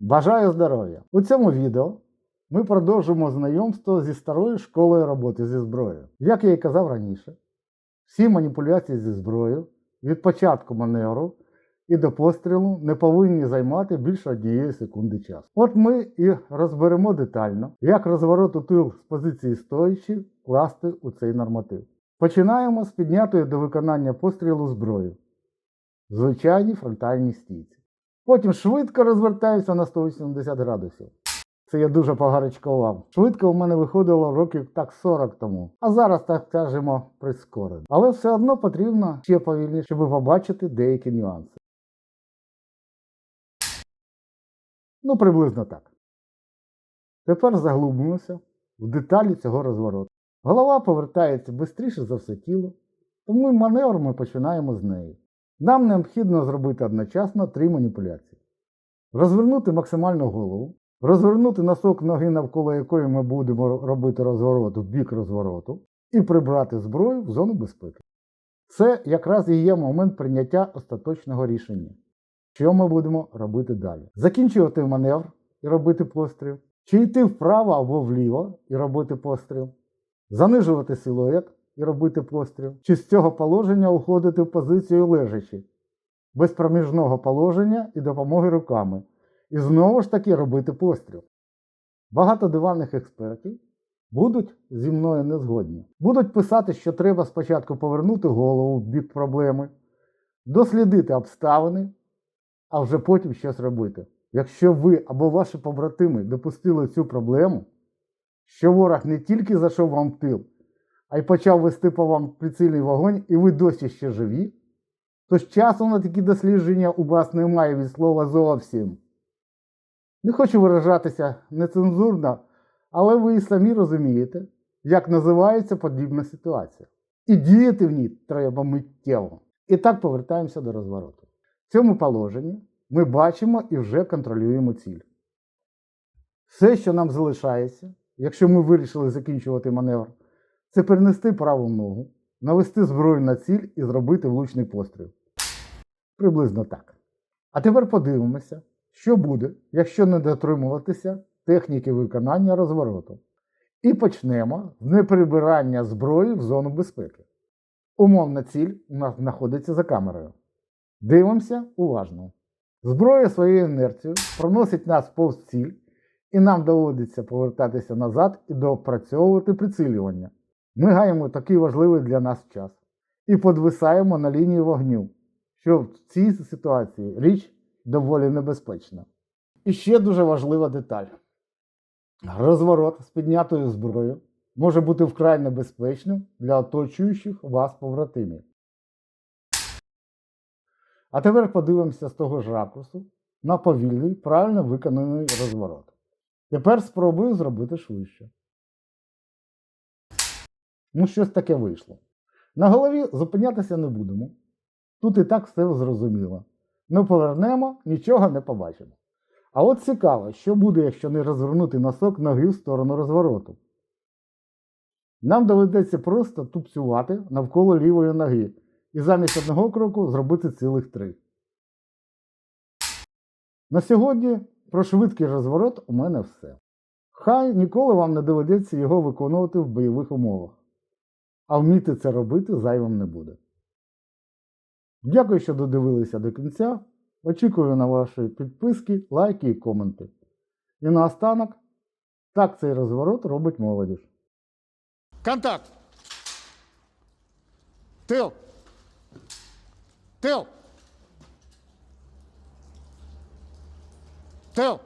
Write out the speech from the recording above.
Бажаю здоров'я! У цьому відео ми продовжимо знайомство зі старою школою роботи зі зброєю. Як я і казав раніше, всі маніпуляції зі зброєю від початку маневру і до пострілу не повинні займати більше однієї секунди часу. От ми і розберемо детально, як розворот у тил з позиції стоячи класти у цей норматив. Починаємо з піднятої до виконання пострілу зброю. Звичайній фронтальній стійці. Потім швидко розвертаюся на 180 градусів. Це я дуже погарячкував. Швидко у мене виходило років так 40 тому. А зараз, так скажемо, прискорено. Але все одно потрібно ще повільніше, щоб побачити деякі нюанси. Ну, приблизно так. Тепер заглубимося в деталі цього розвороту. Голова повертається швидше за все тіло, тому маневр ми починаємо з неї. Нам необхідно зробити одночасно три маніпуляції: розвернути максимальну голову, розвернути носок ноги, навколо якої ми будемо робити розворот в бік розвороту, і прибрати зброю в зону безпеки. Це якраз і є момент прийняття остаточного рішення, що ми будемо робити далі. Закінчувати маневр і робити постріл, чи йти вправо або вліво і робити постріл, занижувати силует і робити постріл, чи з цього положення уходити в позицію лежачи, без проміжного положення і допомоги руками, і знову ж таки робити постріл. Багато диванних експертів будуть зі мною не згодні. Будуть писати, що треба спочатку повернути голову в бік проблеми, дослідити обставини, а вже потім щось робити. Якщо ви або ваші побратими допустили цю проблему, що ворог не тільки зайшов вам в тил, а й почав вести по вам прицільний вогонь, і ви досі ще живі, то з часу на такі дослідження у вас немає від слова зовсім. Не хочу виражатися нецензурно, але ви і самі розумієте, як називається подібна ситуація. І діяти в ній треба миттєво. І так повертаємося до розвороту. В цьому положенні ми бачимо і вже контролюємо ціль. Все, що нам залишається, якщо ми вирішили закінчувати маневр, це перенести праву ногу, навести зброю на ціль і зробити влучний постріл. Приблизно так. А тепер подивимося, що буде, якщо не дотримуватися техніки виконання розвороту. І почнемо з неприбирання зброї в зону безпеки. Умовна ціль у нас знаходиться за камерою. Дивимося уважно. Зброя своєю інерцією проносить нас повз ціль, і нам доводиться повертатися назад і доопрацьовувати прицілювання. Ми гаємо такий важливий для нас час і подвисаємо на лінії вогню, що в цій ситуації річ доволі небезпечна. І ще дуже важлива деталь: розворот з піднятою зброєю може бути вкрай небезпечним для оточуючих вас побратимів. А тепер подивимося з того ж ракурсу на повільний, правильно виконаний розворот. Тепер спробую зробити швидше. Ну, щось таке вийшло. На голові зупинятися не будемо. Тут і так все зрозуміло. Ну повернемо, нічого не побачимо. А от цікаво, що буде, якщо не розвернути носок ноги в сторону розвороту. Нам доведеться просто тупцювати навколо лівої ноги і замість одного кроку зробити цілих три. На сьогодні про швидкий розворот у мене все. Хай ніколи вам не доведеться його виконувати в бойових умовах, а вміти це робити зайвим не буде. Дякую, що додивилися до кінця. Очікую на ваші підписки, лайки і коменти. І наостанок, так цей розворот робить молодіж. Контакт. Тыл. Тыл. Тыл.